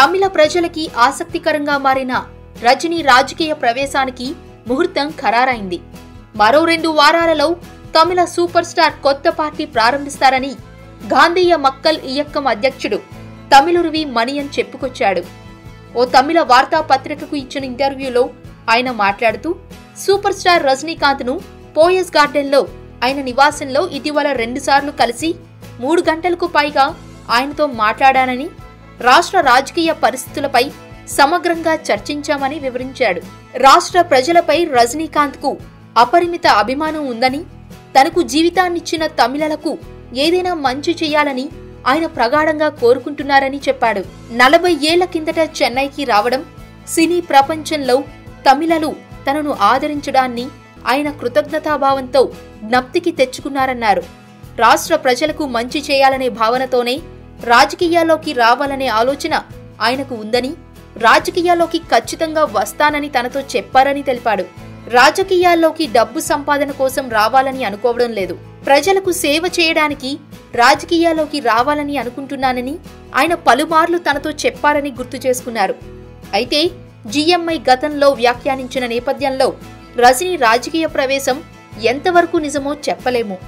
తమిళ ప్రజలకి ఆసక్తికరంగా మారిన రజనీ రాజకీయ ప్రవేశానికి ముహూర్తం ఖరారైంది. మరో రెండు వారాలలో తమిళ సూపర్ స్టార్ కొత్త పార్టీ ప్రారంభిస్తారని గాంధీయ మక్కల్ ఇయక్కం అధ్యక్షుడు తమిళురివి మణియన్ చెప్పుకొచ్చాడు. ఓ తమిళ వార్తాపత్రికకు ఇచ్చిన ఇంటర్వ్యూలో ఆయన మాట్లాడుతూ సూపర్ స్టార్ రజనీకాంత్ను పోయస్ గార్డెన్లో ఆయన నివాసంలో ఇటీవల రెండుసార్లు కలిసి మూడు గంటలకు పైగా ఆయనతో మాట్లాడానని రాష్ట్ర రాజకీయ పరిస్థితులపై సమగ్రంగా చర్చించామని వివరించాడు. రాష్ట్ర ప్రజలపై రజనీకాంత్కు అపరిమిత అభిమానం ఉందని తనకు జీవితాన్నిచ్చిన తమిళలకు ఏదైనా మంచి చేయాలని ఆయన ప్రగాఢంగా కోరుకుంటున్నారని చెప్పాడు. నలభై ఏళ్ళ కిందట చెన్నైకి రావడం సినీ ప్రపంచంలో తమిళలు తనను ఆదరించడాన్ని ఆయన కృతజ్ఞతాభావంతో జ్ఞప్తికి తెచ్చుకున్నారన్నారు. రాష్ట్ర ప్రజలకు మంచి చేయాలనే భావనతోనే రాజకీయాల్లోకి రావాలనే ఆలోచన ఆయనకు ఉందని రాజకీయాల్లోకి ఖచ్చితంగా వస్తానని తనతో చెప్పారని తెలిపాడు. రాజకీయాల్లోకి డబ్బు సంపాదన కోసం రావాలని అనుకోవడం లేదు. ప్రజలకు సేవ చేయడానికి రాజకీయాల్లోకి రావాలని అనుకుంటున్నానని ఆయన పలుమార్లు తనతో చెప్పారని గుర్తు చేసుకున్నారు. అయితే జీఎంఐ గతంలో వ్యాఖ్యానించిన నేపథ్యంలో రజనీ రాజకీయ ప్రవేశం ఎంతవరకు నిజమో చెప్పలేము.